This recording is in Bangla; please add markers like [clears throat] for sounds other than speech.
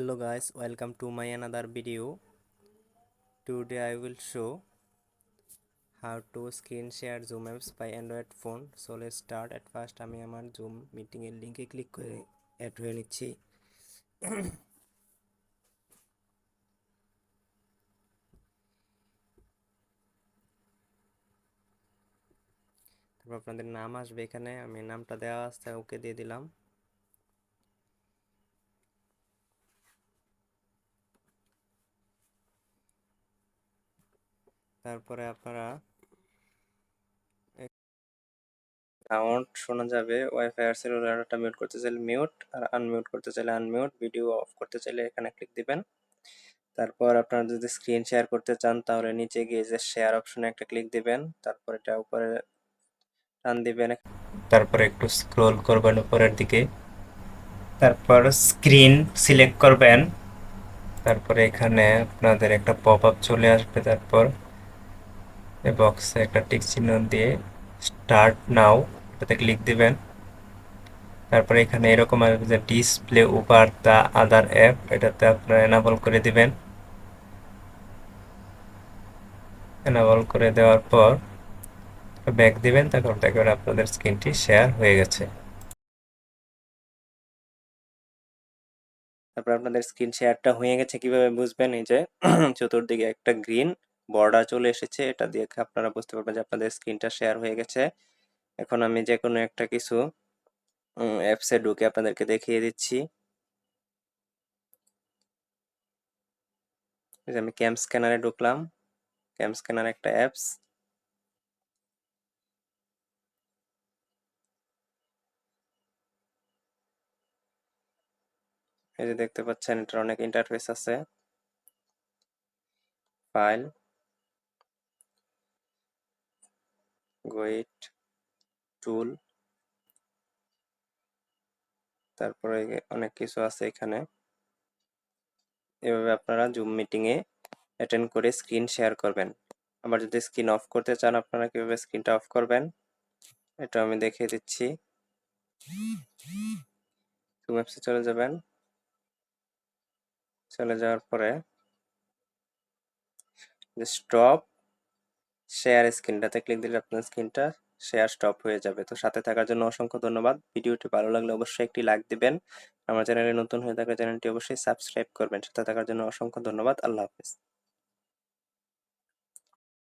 hello guys welcome to my another video today i will show how to screen share zoom apps by android phone so let's start at first আমি আমার জুম মিটিং এর লিংকে ক্লিক করে অ্যাড হয়ে নিচ্ছি তারপর আপনাদের নাম আসবে এখানে আমি নামটা দেওয়া আছে ওকে দিয়ে দিলাম তারপরে আপনারা সাউন্ড শোনা যাবে ওয়াইফাই আর সেলুলার ডাটা মিউট করতে চাইলে মিউট আর আনমিউট করতে চাইলে আনমিউট ভিডিও অফ করতে চাইলে এখানে ক্লিক দিবেন। তারপর আপনারা যদি স্ক্রিন শেয়ার করতে চান, তাহলে নিচে গিয়ে যে শেয়ার অপশনে একটা ক্লিক দিবেন, তারপর এটা উপরে টান দিবেন। তারপরে একটু স্ক্রল করবেন উপরের দিকে। তারপর স্ক্রিন সিলেক্ট করবেন। তারপরে এখানে আপনাদের একটা পপ আপ চলে আসবে তারপর। বক্সে একটা টিক চিহ্ন দিয়ে স্টার্ট নাও এটাতে ক্লিক দিবেন। তারপরে এখানে এরকম আসবে যে display over the other app এটাতে আপনারা এনাবল করে দিবেন। এনাবল করে দেওয়ার পর ব্যাক দিবেন, তারপর দেখবেন আপনাদের স্ক্রিনটি শেয়ার হয়ে গেছে। তারপর আপনাদের স্ক্রিন শেয়ারটা হয়ে গেছে কীভাবে বুঝবেন? এই যে, [clears throat] চতুর্দিকে একটা গ্রিন বর্ডার চলে এসেছে, এটা দিয়ে আপনারা বুঝতে পারবেন যে আপনাদের স্ক্রিনটা শেয়ার হয়ে গেছে। এখন আমি যে কোনো একটা কিছু অ্যাপসে ঢুকে আপনাদেরকে দেখিয়ে দিচ্ছি। আমি ক্যাম্প স্ক্যানারে ঢুকলাম। ক্যাম্প স্ক্যানার একটা অ্যাপস এই যে দেখতে পাচ্ছেন, এটার অনেক ইন্টারফেস আছে। ফাইল গোয়েট টুল তারপরে অনেক কিছু আছে এখানে। এভাবে আপনারা জুম মিটিংয়ে অ্যাটেন্ড করে স্ক্রিন শেয়ার করবেন। আবার যদি স্ক্রিন অফ করতে চান, আপনারা কীভাবে স্ক্রিনটা অফ করবেন, এটা আমি দেখিয়ে দিচ্ছি। জুম অ্যাপসে চলে যাবেন। চলে যাওয়ার পরে স্টপ শেয়ার স্ক্রিনটাতে ক্লিক দিলে আপনার স্ক্রিনটা শেয়ার স্টপ হয়ে যাবে। তো সাথে থাকার জন্য অসংখ্য ধন্যবাদ। ভিডিওটি ভালো লাগলে অবশ্যই একটি লাইক দিবেন। আমার চ্যানেলে নতুন হয়ে থাকলে চ্যানেলটি অবশ্যই সাবস্ক্রাইব করবেন। সাথে থাকার জন্য অসংখ্য ধন্যবাদ। আল্লাহ হাফিজ।